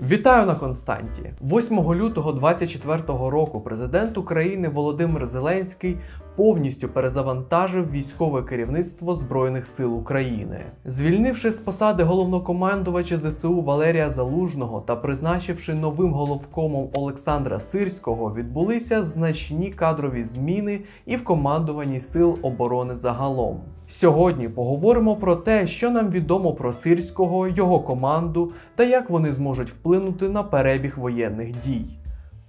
Вітаю на Константі. 8 лютого 2024 року президент України Володимир Зеленський повністю перезавантажив військове керівництво Збройних сил України, звільнивши з посади головнокомандувача ЗСУ Валерія Залужного та призначивши новим головкомом Олександра Сирського, відбулися значні кадрові зміни і в командуванні сил оборони загалом. Сьогодні поговоримо про те, що нам відомо про Сирського, його команду та як вони зможуть вплинути на перебіг воєнних дій.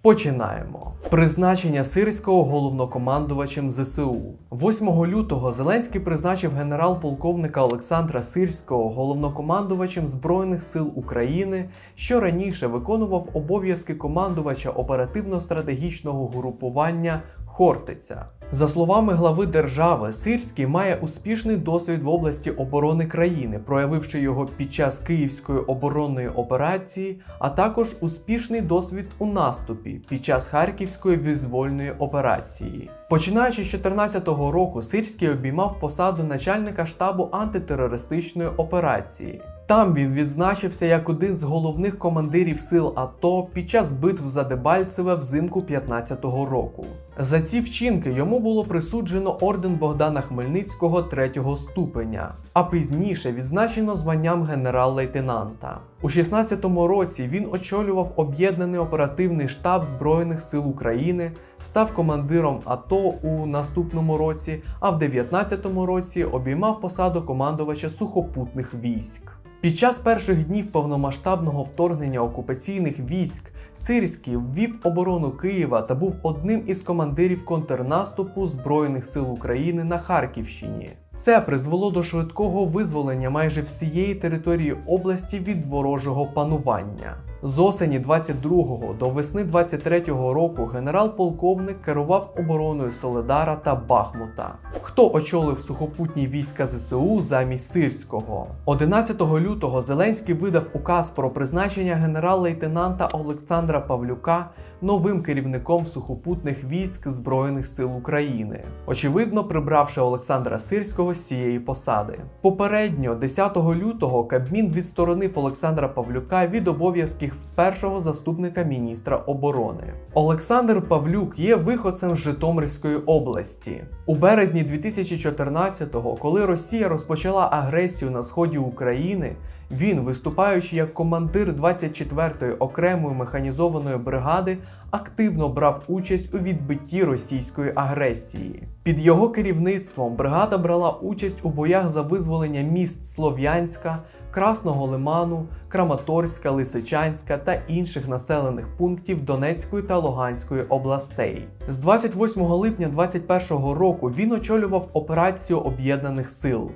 Починаємо. Призначення Сирського головнокомандувачем ЗСУ. 8 лютого Зеленський призначив генерал-полковника Олександра Сирського головнокомандувачем Збройних сил України, що раніше виконував обов'язки командувача оперативно-стратегічного групування Хортиця. За словами глави держави, Сирський має успішний досвід в області оборони країни, проявивши його під час Київської оборонної операції, а також успішний досвід у наступі під час Харківської визвольної операції. Починаючи з 2014 року, Сирський обіймав посаду начальника штабу антитерористичної операції. Там він відзначився як один з головних командирів сил АТО під час битв за Дебальцеве взимку 2015 року. За ці вчинки йому було присуджено орден Богдана Хмельницького третього ступеня, а пізніше відзначено званням генерал-лейтенанта. У 16-му році він очолював об'єднаний оперативний штаб Збройних сил України, став командиром АТО у наступному році, а в 19-му році обіймав посаду командувача сухопутних військ. Під час перших днів повномасштабного вторгнення окупаційних військ Сирський ввів оборону Києва та був одним із командирів контрнаступу Збройних сил України на Харківщині. Це призвело до швидкого визволення майже всієї території області від ворожого панування. З осені 22-го до весни 23-го року генерал-полковник керував обороною Соледара та Бахмута. Хто очолив сухопутні війська ЗСУ замість Сирського? 11 лютого Зеленський видав указ про призначення генерал-лейтенанта Олександра Павлюка новим керівником сухопутних військ Збройних сил України, очевидно, прибравши Олександра Сирського з цієї посади. Попередньо, 10 лютого, Кабмін відсторонив Олександра Павлюка від обов'язків першого заступника міністра оборони. Олександр Павлюк є виходцем з Житомирської області. У березні 2014-го, коли Росія розпочала агресію на сході України, він, виступаючи як командир 24-ї окремої механізованої бригади, активно брав участь у відбитті російської агресії. Під його керівництвом бригада брала участь у боях за визволення міст Слов'янська, Красного Лиману, Краматорська, Лисичанська та інших населених пунктів Донецької та Луганської областей. З 28 липня 2021 року він очолював операцію об'єднаних сил.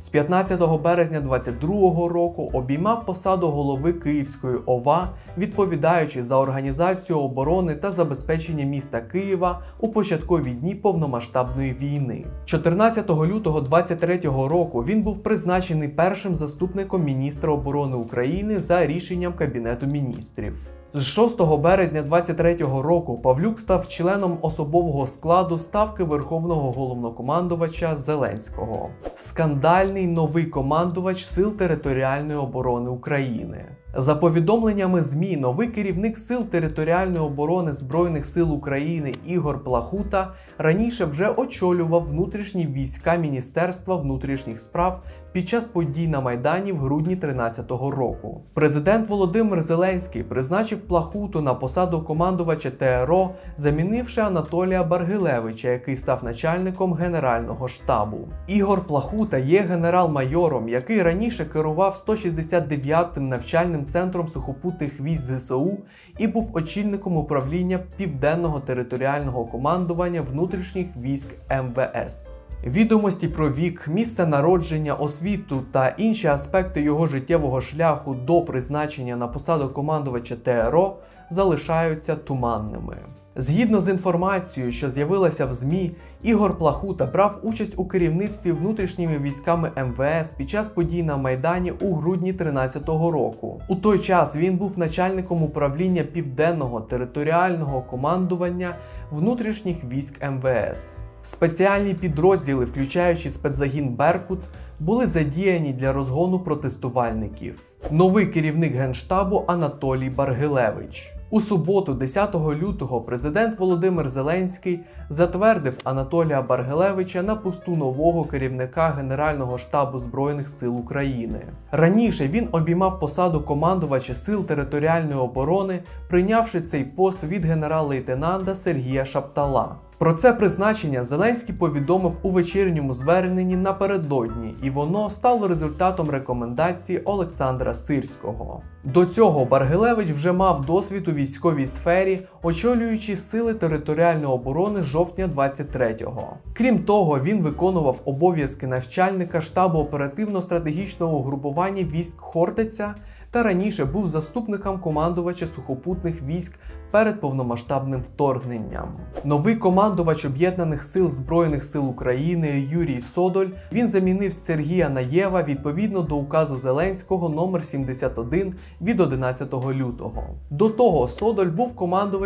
З 15 березня 22 року обіймав посаду голови Київської ОВА, відповідаючи за організацію оборони та забезпечення міста Києва у початкові дні повномасштабної війни. 14 лютого 23 року він був призначений першим заступником міністра оборони України за рішенням Кабінету міністрів. З 6 березня 23 року Павлюк став членом особового складу ставки Верховного головнокомандувача Зеленського. Скандальний новий командувач Сил територіальної оборони України. За повідомленнями ЗМІ, новий керівник Сил територіальної оборони Збройних сил України Ігор Плахута раніше вже очолював внутрішні війська Міністерства внутрішніх справ під час подій на Майдані в грудні 2013 року. Президент Володимир Зеленський призначив Плахуту на посаду командувача ТРО, замінивши Анатолія Баргилевича, який став начальником Генерального штабу. Ігор Плахута є генерал-майором, який раніше керував 169-м навчальним центром сухопутних військ ЗСУ і був очільником управління Південного територіального командування внутрішніх військ МВС. Відомості про вік, місце народження, освіту та інші аспекти його життєвого шляху до призначення на посаду командувача ТРО залишаються туманними. Згідно з інформацією, що з'явилася в ЗМІ, Ігор Плахута брав участь у керівництві внутрішніми військами МВС під час подій на Майдані у грудні 2013 року. У той час він був начальником управління південного територіального командування внутрішніх військ МВС. Спеціальні підрозділи, включаючи спецзагін Беркут, були задіяні для розгону протестувальників. Новий керівник генштабу Анатолій Баргилевич. У суботу, 10 лютого, президент Володимир Зеленський затвердив Анатолія Баргилевича на посту нового керівника Генерального штабу Збройних сил України. Раніше він обіймав посаду командувача сил територіальної оборони, прийнявши цей пост від генерал-лейтенанта Сергія Шаптала. Про це призначення Зеленський повідомив у вечірньому зверненні напередодні, і воно стало результатом рекомендації Олександра Сирського. До цього Баргилевич вже мав досвід у військовій сфері, очолюючи сили територіальної оборони жовтня 23-го. Крім того, він виконував обов'язки навчальника штабу оперативно-стратегічного групування військ Хортиця та раніше був заступником командувача сухопутних військ перед повномасштабним вторгненням. Новий командувач об'єднаних сил Збройних сил України Юрій Содоль він замінив Сергія Наєва відповідно до указу Зеленського номер 71 від 11 лютого. До того Содоль був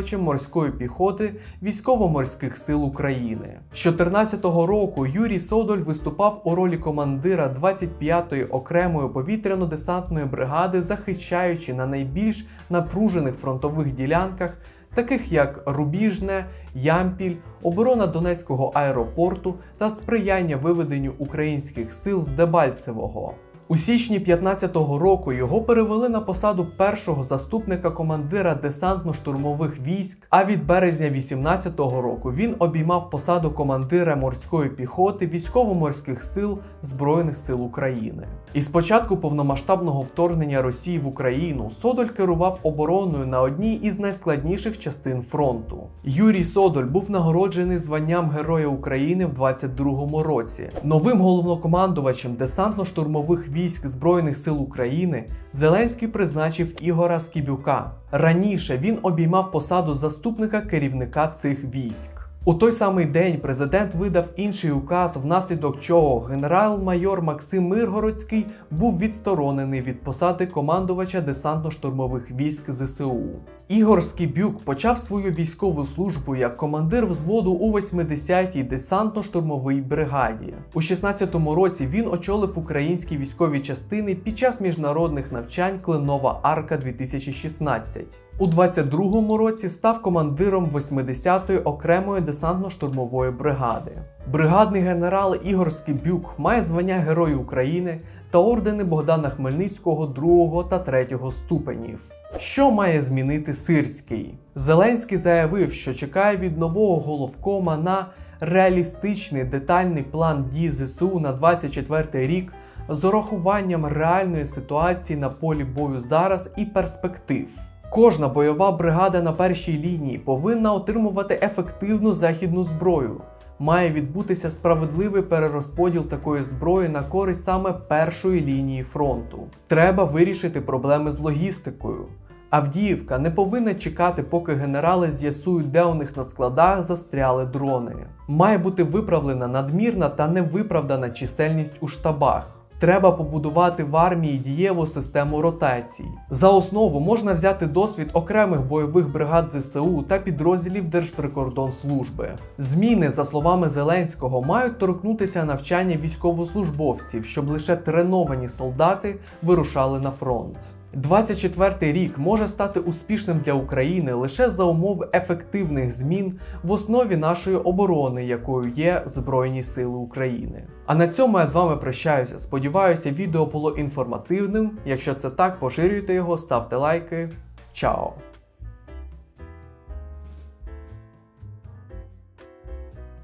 командувачем морської піхоти військово-морських сил України. З 2014 року Юрій Содоль виступав у ролі командира 25-ї окремої повітряно-десантної бригади, захищаючи на найбільш напружених фронтових ділянках таких як Рубіжне, Ямпіль, оборона Донецького аеропорту та сприяння виведенню українських сил з Дебальцевого. У січні 15-го року його перевели на посаду першого заступника командира десантно-штурмових військ. А від березня 18-го року він обіймав посаду командира морської піхоти військово-морських сил Збройних сил України. І з початку повномасштабного вторгнення Росії в Україну Содоль керував обороною на одній із найскладніших частин фронту. Юрій Содоль був нагороджений званням Героя України в 22-му році. Новим головнокомандувачем десантно-штурмових військ Збройних сил України Зеленський призначив Ігора Скібюка. Раніше він обіймав посаду заступника керівника цих військ. У той самий день президент видав інший указ, внаслідок чого генерал-майор Максим Миргородський був відсторонений від посади командувача десантно-штурмових військ ЗСУ. Ігор Скібюк почав свою військову службу як командир взводу у 80-й десантно-штурмовій бригаді. У 16-му році він очолив українські військові частини під час міжнародних навчань Кленова Арка 2016. У 22-му році став командиром 80-ї окремої десантно-штурмової бригади. Бригадний генерал Ігор Скибюк має звання Герой України та ордени Богдана Хмельницького 2 та 3 ступенів. Що має змінити Сирський? Зеленський заявив, що чекає від нового головкома на реалістичний детальний план дій ЗСУ на 24 рік з урахуванням реальної ситуації на полі бою зараз і перспектив. Кожна бойова бригада на першій лінії повинна отримувати ефективну західну зброю. Має відбутися справедливий перерозподіл такої зброї на користь саме першої лінії фронту. Треба вирішити проблеми з логістикою. Авдіївка не повинна чекати, поки генерали з'ясують, де у них на складах застряли дрони. Має бути виправлена надмірна та невиправдана чисельність у штабах. Треба побудувати в армії дієву систему ротацій. За основу можна взяти досвід окремих бойових бригад ЗСУ та підрозділів Держприкордонслужби. Зміни, за словами Зеленського, мають торкнутися навчання військовослужбовців, щоб лише треновані солдати вирушали на фронт. 24-й рік може стати успішним для України лише за умов ефективних змін в основі нашої оборони, якою є Збройні Сили України. А на цьому я з вами прощаюся. Сподіваюся, відео було інформативним. Якщо це так, поширюйте його, ставте лайки. Чао!